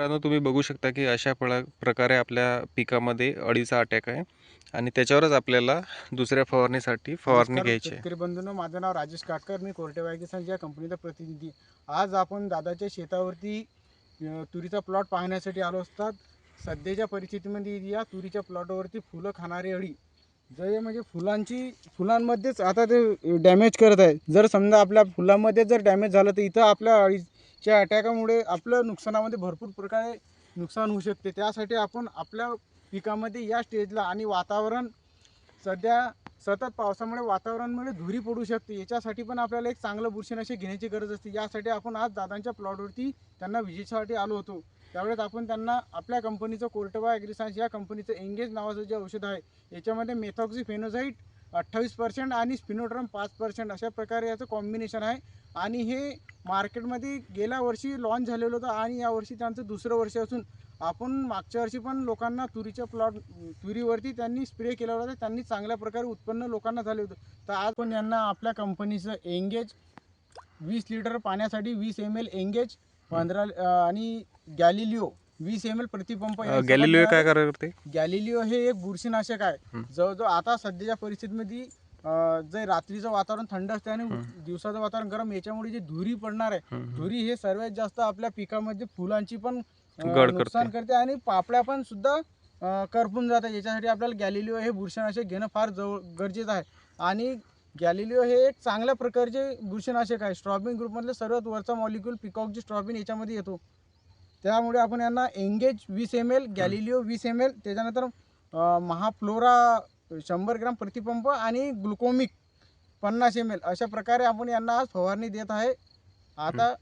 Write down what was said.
मित्रांनो तुम्ही बघू शकता की अशा फळा प्रकारे आपल्या पिकामध्ये अळीचा अटॅक आहे. आणि त्याच्यावरच आपल्याला दुसऱ्या फवारणीसाठी फवारणी घ्यायची आहे. शेतकरी बंधूंनो माझं नाव राजेश काटकर. मी कोरटेवाई किसान या कंपनीचा प्रतिनिधी. आज आपण दादाच्या शेतावरती अ, तुरीचा प्लॉट पाहण्यासाठी आलो असतात. सध्याच्या परिस्थितीमध्ये या तुरीच्या प्लॉटवरती फुलं खाणारी अळी जे म्हणजे फुलांची फुलांमध्येच आता ते डॅमेज करत आहे. जर समजा आपल्या फुलांमध्ये जर डॅमेज झालं तर इथं आपल्या च्या अटॅकामुळे आपलं नुकसानामध्ये भरपूर प्रकारे नुकसान होऊ शकते. त्यासाठी आपण आपल्या पिकामध्ये या स्टेजला आणि वातावरण सध्या सतत पावसामुळे वातावरणामुळे धुरी पडू शकते. याच्यासाठी पण आपल्याला एक चांगलं बुरशीनाशक घेण्याची गरज असते. यासाठी आपण आज दादांच्या प्लॉटवरती त्यांना विजेच्यासाठी आलो होतो. त्यावेळेस आपण त्यांना आपल्या कंपनीचं कोर्टवा ॲग्रिसायन्स या कंपनीचं एंगेज नावाचं जे औषध आहे याच्यामध्ये मेथॉक्सिफेनोझाईट अठ्ठावीस पर्सेंट आणि स्पिनोड्रम पाच पर्सेंट अशा प्रकारे याचं कॉम्बिनेशन आहे. आणि हे मार्केटमध्ये गेल्या वर्षी लॉन्च झालेलं होतं आणि यावर्षी त्यांचं दुसरं वर्ष असून आपण मागच्या वर्षी पण लोकांना तुरीच्या प्लॉट तुरीवरती त्यांनी स्प्रे केला होता. त्यांनी चांगल्या प्रकारे उत्पन्न लोकांना झाले होतं. तर आज पण यांना आपल्या कंपनीचं एंगेज वीस लिटर पाण्यासाठी वीस एम एल एंगेज पंधरा आणि गॅलिलिओ वीस एम एल प्रतिपंप गॅलिलिओ काय करते गॅलिलिओ हे एक बुरशीनाशक आहे. जवळजवळ आता सध्याच्या परिस्थितीमध्ये अं, जे रात्रीचं वातावरण थंड असते आणि. दिवसाचं वातावरण गरम याच्यामुळे जे धुरी पडणार आहे. धुरी हे सर्वात जास्त आपल्या पिकामध्ये फुलांची पण अं, गळ नुकसान करते. आणि पापड्या पण सुद्धा अं, करपून जातात याच्यासाठी आपल्याला गॅलिलिओ हे बुरशीनाशक घेणं फार जवळ गरजेचं आहे आणि गॅलिलिओ हे एक चांगल्या प्रकारचे बुरशीनाशक आहे स्ट्रॉबिन ग्रुपमधलं सर्वात वरचा मॉलिक्यूल पिकॉकची स्ट्रॉबिन याच्यामध्ये येतो त्यामुळे आपण यांना एंगेज वीस एम एल गॅलिलिओ वीस एम एल त्याच्यानंतर महाफ्लोरा शंभर ग्राम प्रतिपंप आणि ग्लुकोमिक पन्नास एम एल अशा प्रकारे आपण यांना आज फवारणी देत आहे. आता